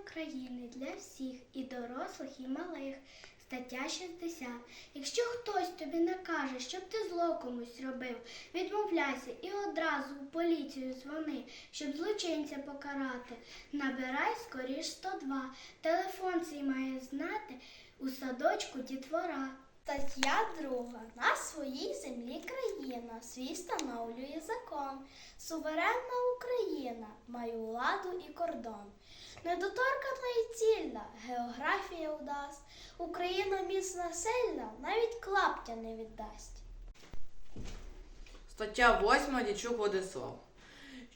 України для всіх і дорослих, і малих. Стаття 60. Якщо хтось тобі накаже, щоб ти зло комусь робив, відмовляйся і одразу в поліцію дзвони, щоб злочинця покарати. Набирай скоріш 102. Телефон цей має знати у садочку дітвора. Стаття друга. На своїй землі свій встановлює закон. Суверенна Україна має владу і кордон. Недоторкана і цільна, географія удасть. Україна міцна сильна, навіть клаптя не віддасть. Стаття 8 Дічук Владислав.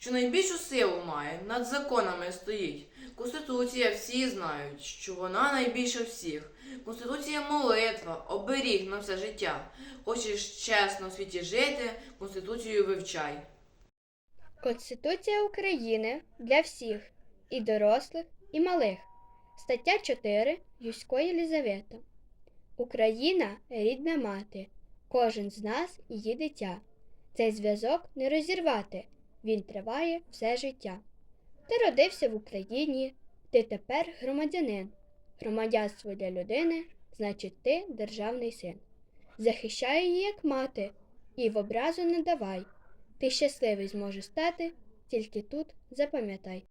Що найбільшу силу має, над законами стоїть. Конституція всі знають, що вона найбільша всіх. Конституція молитва, оберіг на все життя. Хочеш чесно в світі жити, Конституцію вивчай. Конституція України для всіх і дорослих, і малих. Стаття 4 Юсько Єлізавета. Україна рідна мати. Кожен з нас її дитя. Цей зв'язок не розірвати. Він триває все життя. Ти родився в Україні, ти тепер громадянин. Громадянство для людини значить ти державний син. Захищай її, як мати, і в образу не давай. Ти щасливий зможеш стати, тільки тут запам'ятай.